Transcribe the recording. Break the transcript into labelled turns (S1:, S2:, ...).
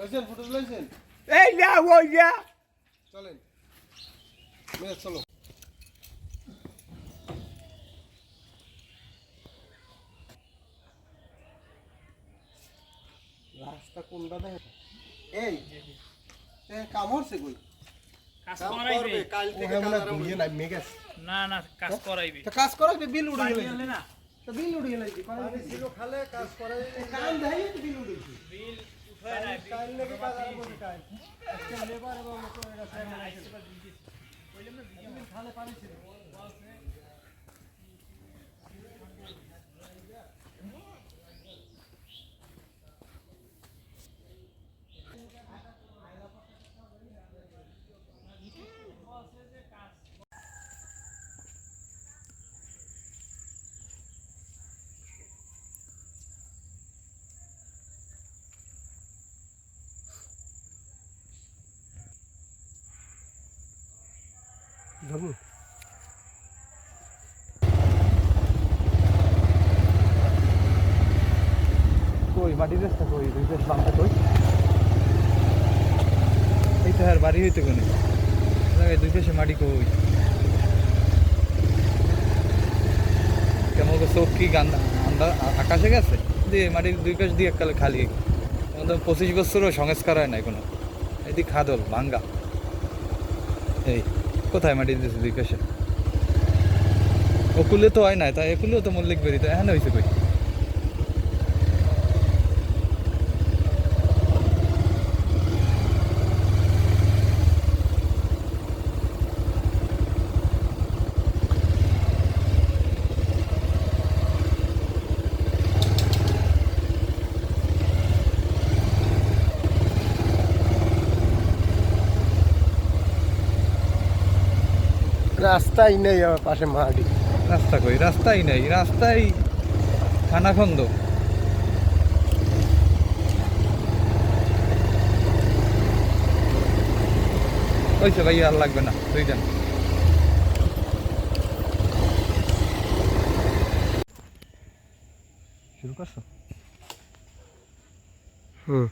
S1: লাইছেন footage লাইছেন
S2: এই না ওই না
S1: চলেন। মেয়ে চলো। রাস্তা কোনটা দেখে? এই কাম হচ্ছে কই?
S3: করাইবে। না না কাজ করাইবে।
S1: কাজ করাবে বিল উড়ে গেলে
S3: না।
S1: তো বিল উড়ে গেলে খালে কাজ করাই কাম দেয় বিল উড়ে
S3: বিল
S1: লেবার এবং ধরুন
S2: কই মাটির রাস্তা কই? দুই পাশ বামটা কই? এই তো আর বাড়ি হইতে কোনে দুই পাশে মাটি কই? কেমন চোখ কি গান আন্দা আকাশে গেছে? দিয়ে মাটির দুই পাশ দিয়ে এককালে খালি আমাদের পঁচিশ বছরও সংস্কার হয় নাই কোনো। এদিক খাদল, ভাঙ্গা। এই। কোথায় মাটি দিয়েছে দুই পাশে ওকুলে তো হয় না তাই একুলেও তো মল্লিক বেরিতে হ্যাঁ হয়েছে কই?
S1: রাস্তাই নেই আমার পাশে মাটি
S2: রাস্তা কই? রাস্তাই নেই। রাস্তাই খানাখন্দ ওইসে ভাই আর লাগবে না দুইজন। শুরু করছ?
S1: হুম।